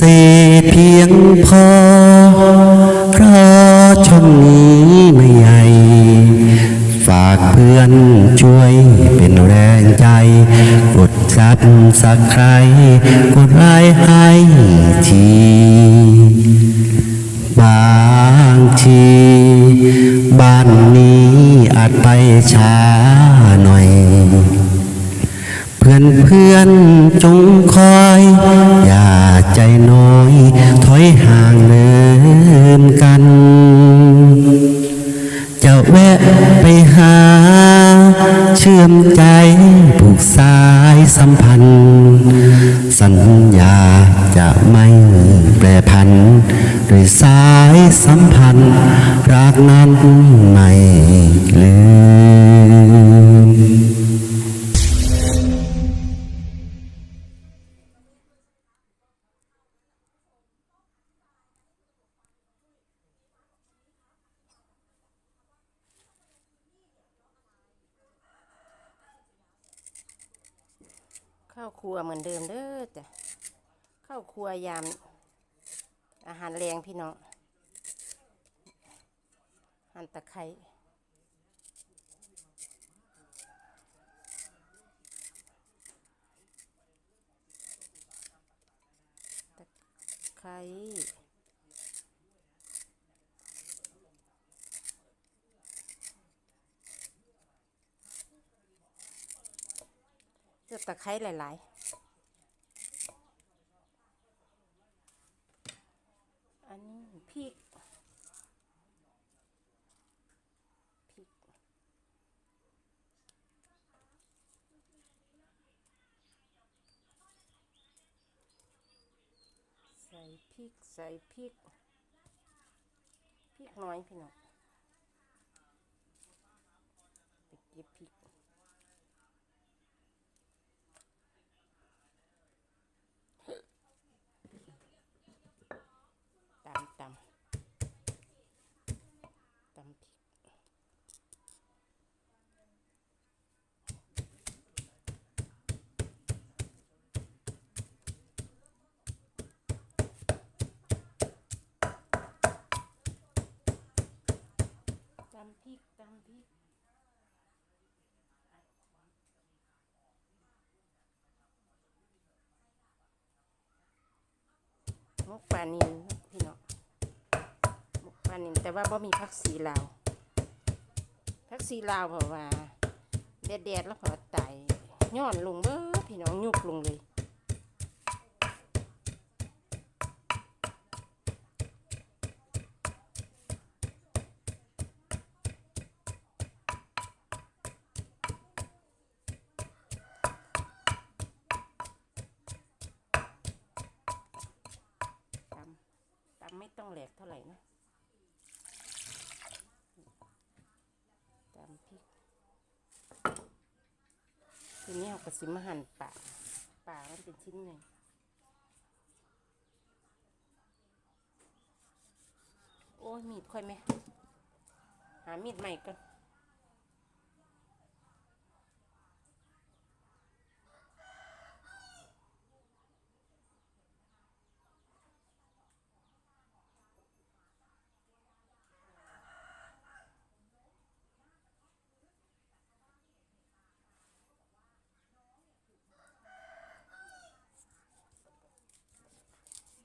เศษเพียงพอเพราะช่องนี้ไม่ใหญ่ ฝากเพื่อนช่วยเป็นแรงใจ กดซับสักใคร กดไลค์ให้ที บางที บ้านนี้อาจไปช้าหน่อยเพื่อนเพื่อนจงคอยอย่า น้อย ถอยห่างเนินกัน จะแวะไปหา เชื่อมใจผูกสายสัมพันธ์ สัญญาจะไม่แปรพันด้วยสายสัมพันธ์ รักนั้นไม่ลืม วเหมือนเดิมเด้อจ้ะข้าวครัวยามอาหารแรงพี่น้องหั่นตะไคร้ตะไคร้เลือกตะไคร้หลาย ๆ อันนี้พริกพริก ใส่ พริกใส่พริกพริกน้อยพี่น้องไปเก็บพริก ตำตำตำพริกตำพ ริกตำพริกมกปลานิลพี่น้องมกปลานิลแต่ว่าบ่มีผักสีลาวผักสีลาวเพราะว่าแดดๆแล้วพอไตย้อนลงเบ้อพี่น้องยุบลงเลยตำตำ ไม่ต้องแหลกเท่าไหร่นะตามพริก ทีนี้เอากระสิมาหั่นป่าป่ามันเป็นชิ้นหนึ่งโอ้ยมีดค่อยไหม หามีดใหม่ก่อน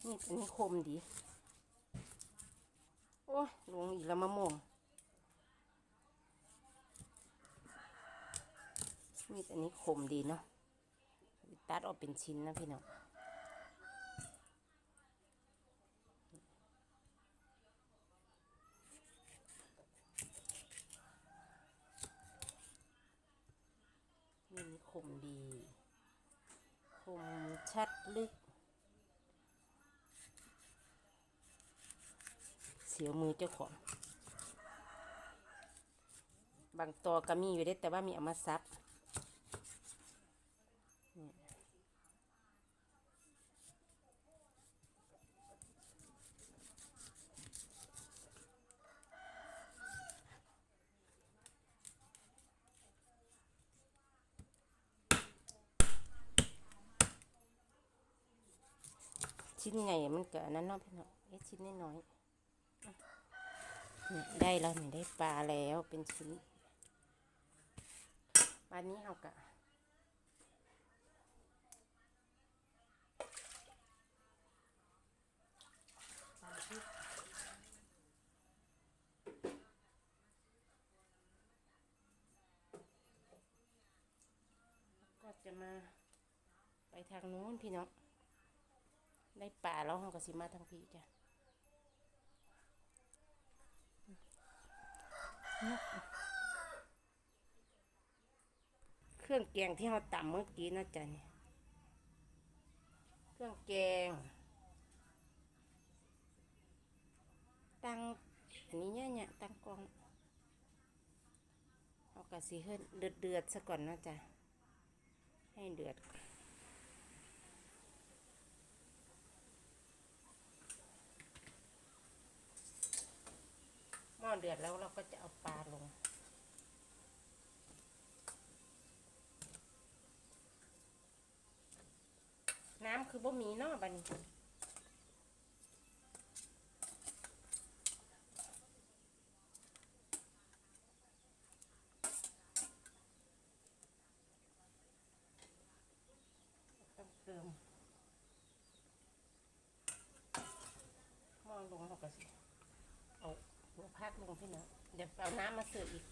มีดอันนี้คมดี โอ้ลงอีกแล้วมะม่วงมีดอันนี้คมดีเนาะตัดออกเป็นชิ้นนะพี่น้องมีนี้คมดี คมชัดลึก สียวมือเจ้าของ บางตัวก็มีอยู่ได้แต่ว่ามีเอามาซับชิ้นใหญ่มันเก็อันนั้นเนาะพี่น้องเฮ็ดชิ้นน้อย ได้แล้วนี่ได้ปลาแล้วเป็นชิ้นวันนี้เอากะก็จะมาไปทางนู้นพี่น้องได้ป่าแล้วเราก็สิมาทางพี่จ้ะ เครื่องแกงที่เราตำเมื่อกี้นะจ๊ะเนี่ยเครื่องแกง ตั้งอันนี้เนี่ยเนี่ยตั้งกองเอากระสีเฮ็ดเดือดเดือดๆซะก่อนนะจ๊ะให้เดือด หม้อ เดือดแล้วเราก็จะเอาปลาลง น้ำคือบ่มีเนาะบันต้องเติมม้อลงเราก็สิเอ พักลงพี่นาะเดี๋ยวเอาน้ำมาเสิร์ฟอีก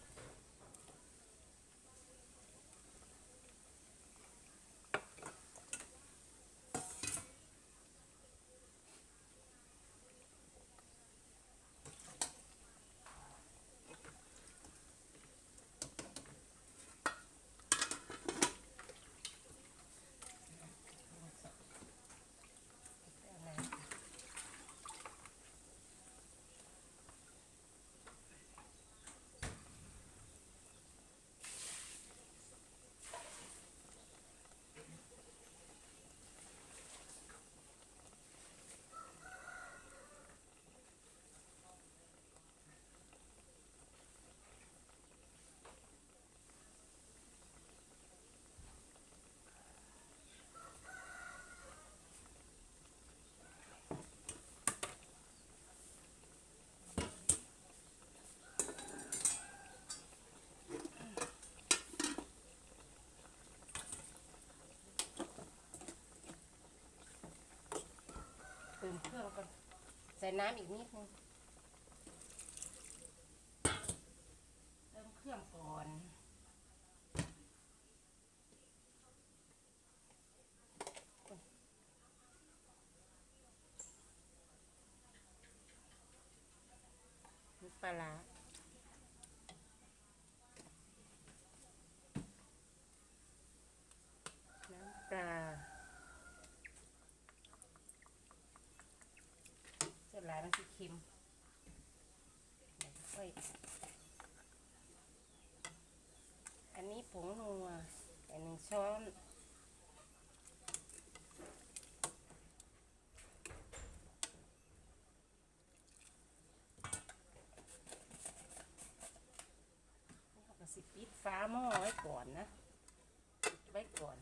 เติมเครื่องก่อน ใส่น้ำอีกนิดนึงเติมเครื่องก่อนมีปลาร้าน้ำปลา ส่วนห ลายมันสิเค็มค่อยอันนี้ผงนัวแต่หนึ่งช้อนก็สิปิดฟ้าหม้อไว้ก่อนนะ ไว้ก่อน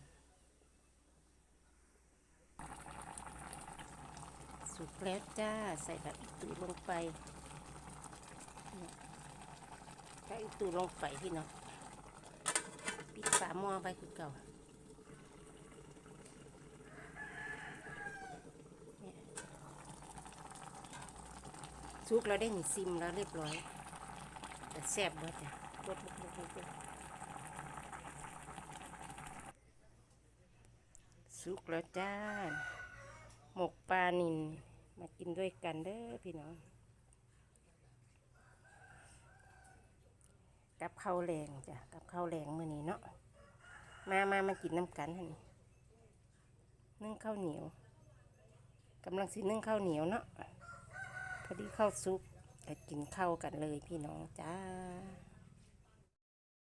สุกแล้วจ้า ใส่แบบอีตูลงไปเนี่ยใส่อีตูลงไปพี่น้องปิดฝาหม้อไว้คือเก่าเนี่ยสุกแล้วได้หนึ่งซิมแล้วเรียบร้อย แต่แซ่บด้วยจ้ะบดบดบดบดซุกแล้วจ้า หมกปลานิน มากินด้วยกันเด้อพี่น้อง กับข้าวแรงจ้ะ กับข้าวแรงมื้อนี้เนาะ มามามากินน้ำกันหนนี่นึ่งข้าวเหนียวกำลังสินึ่งข้าวเหนียวเนาะ พอดีข้าวซุปก็กินข้าวกันเลยพี่น้องจ้า